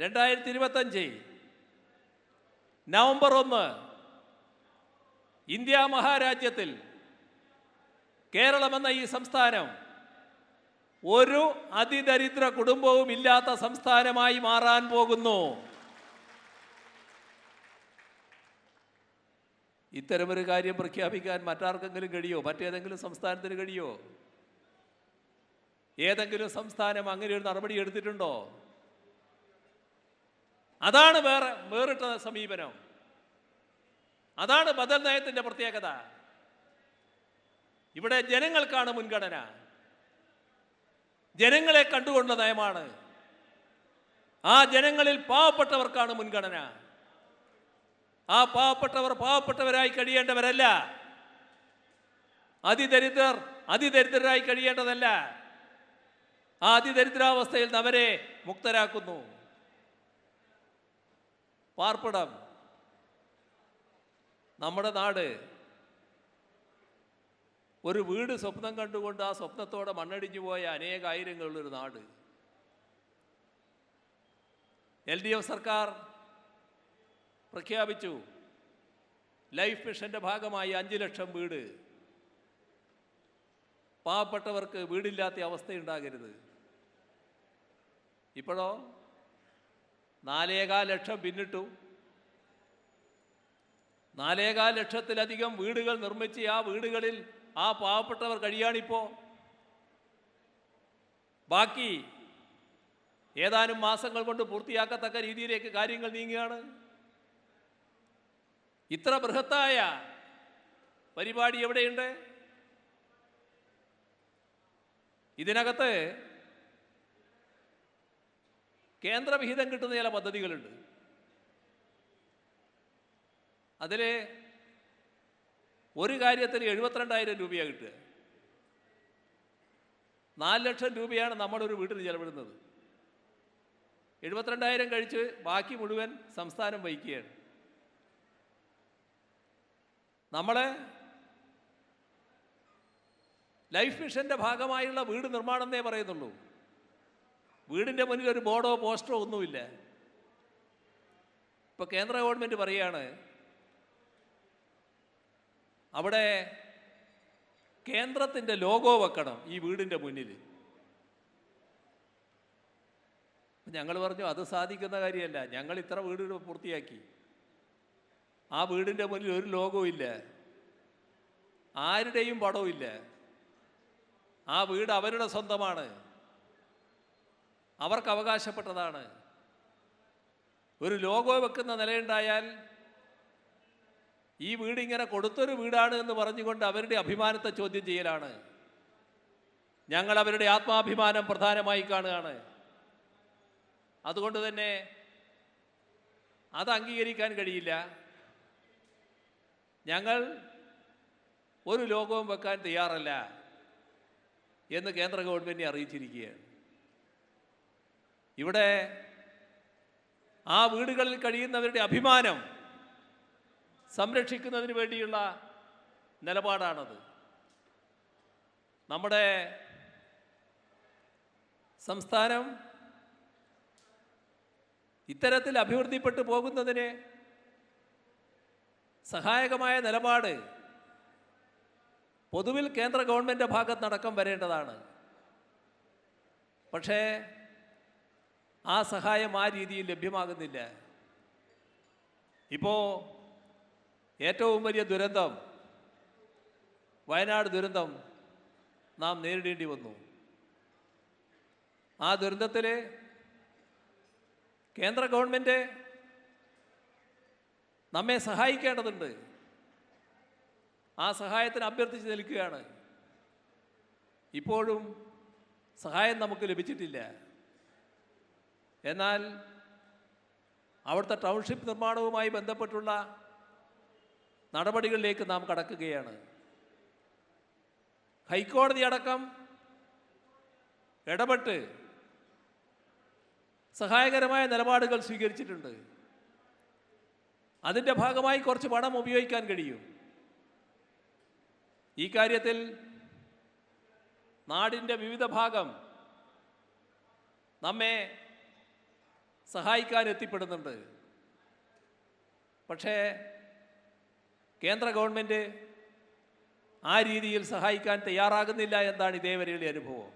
രണ്ടായിരത്തി ഇരുപത്തഞ്ച് നവംബർ ഒന്ന് ഇന്ത്യ മഹാരാജ്യത്തിൽ കേരളമെന്ന ഈ സംസ്ഥാനം ഒരു അതിദരിദ്ര കുടുംബവും ഇല്ലാത്ത സംസ്ഥാനമായി മാറാൻ പോകുന്നു. ഇത്തരമൊരു കാര്യം പ്രഖ്യാപിക്കാൻ മറ്റാർക്കെങ്കിലും കഴിയോ? മറ്റേതെങ്കിലും സംസ്ഥാനത്തിന് കഴിയോ? ഏതെങ്കിലും സംസ്ഥാനം അങ്ങനെ ഒരു നടപടി എടുത്തിട്ടുണ്ടോ? അതാണ് വേറെ വേറിട്ട സമീപനം. അതാണ് ബദൽ നയത്തിന്റെ പ്രത്യേകത. ഇവിടെ ജനങ്ങൾക്കാണ് മുൻഗണന. ജനങ്ങളെ കണ്ടുകൊണ്ട നയമാണ്. ആ ജനങ്ങളിൽ പാവപ്പെട്ടവർക്കാണ് മുൻഗണന. ആ പാവപ്പെട്ടവർ പാവപ്പെട്ടവരായി കഴിയേണ്ടവരല്ല. അതിദരിദ്രർ അതിദരിദ്രരായി കഴിയേണ്ടതല്ല. ആ അതിദരിദ്രാവസ്ഥയിൽ അവരെ മുക്തരാക്കുന്നു. പാർപ്പിടം. നമ്മുടെ നാട് ഒരു വീട് സ്വപ്നം കണ്ടുകൊണ്ട് ആ സ്വപ്നത്തോടെ മണ്ണടിഞ്ഞു പോയ അനേകായിരങ്ങളുള്ളൊരു നാട്. എൽ ഡി എഫ് സർക്കാർ പ്രഖ്യാപിച്ചു ലൈഫ് മിഷന്റെ ഭാഗമായി അഞ്ച് ലക്ഷം വീട്. പാവപ്പെട്ടവർക്ക് വീടില്ലാത്ത അവസ്ഥയുണ്ടാകരുത്. ഇപ്പോഴോ? നാലേകാൽ ലക്ഷം പിന്നിട്ടു. നാലേകാൽ ലക്ഷത്തിലധികം വീടുകൾ നിർമ്മിച്ച് ആ വീടുകളിൽ ആ പാവപ്പെട്ടവർ കഴിയാണിപ്പോ. ബാക്കി ഏതാനും മാസങ്ങൾ കൊണ്ട് പൂർത്തിയാക്കത്തക്ക രീതിയിലേക്ക് കാര്യങ്ങൾ നീങ്ങുകയാണ്. ഇത്ര ബൃഹത്തായ പരിപാടി എവിടെയുണ്ട്? ഇതിനകത്ത് കേന്ദ്രവിഹിതം കിട്ടുന്ന ചില പദ്ധതികളുണ്ട്. അതിൽ ഒരു കാര്യത്തിന് എഴുപത്തിരണ്ടായിരം രൂപയാണ് കിട്ടുക. നാല് ലക്ഷം രൂപയാണ് നമ്മുടെ ഒരു വീട്ടിൽ ചെലവിടുന്നത്. എഴുപത്തിരണ്ടായിരം കഴിച്ച് ബാക്കി മുഴുവൻ സംസ്ഥാനം വഹിക്കുകയാണ്. നമ്മളെ ലൈഫ് മിഷന്റെ ഭാഗമായുള്ള വീട് നിർമ്മാണം എന്നേ പറയുന്നുള്ളൂ. വീടിന്റെ മുന്നിൽ ഒരു ബോർഡോ പോസ്റ്ററോ ഒന്നുമില്ല. ഇപ്പൊ കേന്ദ്ര ഗവൺമെന്റ് പറയാണ് അവിടെ കേന്ദ്രത്തിന്റെ ലോഗോ വെക്കണം ഈ വീടിന്റെ മുന്നിൽ. ഞങ്ങൾ പറഞ്ഞു അത് സാധിക്കുന്ന കാര്യമല്ല. ഞങ്ങൾ ഇത്ര വീടുകൾ പൂർത്തിയാക്കി. ആ വീടിന്റെ മുന്നിൽ ഒരു ലോഗോ ഇല്ല. ആരുടെയും പടവും ഇല്ല. ആ വീട് അവരുടെ സ്വന്തമാണ്. അവർക്ക് അവകാശപ്പെട്ടതാണ്. ഒരു ലോഗോ വെക്കുന്ന നിലയുണ്ടായാൽ ഈ വീട് ഇങ്ങനെ കൊടുത്തൊരു വീടാണ് എന്ന് പറഞ്ഞുകൊണ്ട് അവരുടെ അഭിമാനത്തെ ചോദ്യം ചെയ്യലാണ്. ഞങ്ങൾ അവരുടെ ആത്മാഭിമാനം പ്രധാനമായി കാണുകയാണ്. അതുകൊണ്ട് തന്നെ അത് അംഗീകരിക്കാൻ കഴിയില്ല. ഞങ്ങൾ ഒരു ലോകവും വെക്കാൻ തയ്യാറല്ല എന്ന് കേന്ദ്ര ഗവൺമെന്റിനെ അറിയിച്ചിരിക്കുകയാണ്. ഇവിടെ ആ വീടുകളിൽ കഴിയുന്നവരുടെ അഭിമാനം സംരക്ഷിക്കുന്നതിന് വേണ്ടിയുള്ള നിലപാടാണത്. നമ്മുടെ സംസ്ഥാനം ഇത്തരത്തിൽ അഭിവൃദ്ധിപ്പെട്ടു പോകുന്നതിന് സഹായകമായ നിലപാട് പൊതുവിൽ കേന്ദ്ര ഗവൺമെന്റ് ഭാഗത്തടക്കം വരേണ്ടതാണ്. പക്ഷേ ആ സഹായം ആ രീതിയിൽ ലഭ്യമാകുന്നില്ല. ഇപ്പോൾ ഏറ്റവും വലിയ ദുരന്തം വയനാട് ദുരന്തം നാം നേരിടേണ്ടി വന്നു. ആ ദുരന്തത്തിൽ കേന്ദ്ര ഗവൺമെന്റ് നമ്മെ സഹായിക്കേണ്ടതുണ്ട്. ആ സഹായത്തിന് അഭ്യർത്ഥിച്ച് നിൽക്കുകയാണ്. ഇപ്പോഴും സഹായം നമുക്ക് ലഭിച്ചിട്ടില്ല. എന്നാൽ അവിടുത്തെ ടൗൺഷിപ്പ് നിർമ്മാണവുമായി ബന്ധപ്പെട്ടുള്ള നടപടികളിലേക്ക് നാം കടക്കുകയാണ്. ഹൈക്കോടതി അടക്കം ഇടപെട്ട് സഹായകരമായ നിലപാടുകൾ സ്വീകരിച്ചിട്ടുണ്ട്. അതിന്റെ ഭാഗമായി കുറച്ച് പണം ഉപയോഗിക്കാൻ കഴിയും. ഈ കാര്യത്തിൽ നാടിന്റെ വിവിധ ഭാഗം നമ്മെ സഹായിക്കാൻ എത്തിപ്പെടുന്നുണ്ട് പക്ഷേ കേന്ദ്ര ഗവൺമെന്റ് ആ രീതിയിൽ സഹായിക്കാൻ തയ്യാറാകുന്നില്ല എന്നാണ് ഇതേവരെയുള്ള അനുഭവം.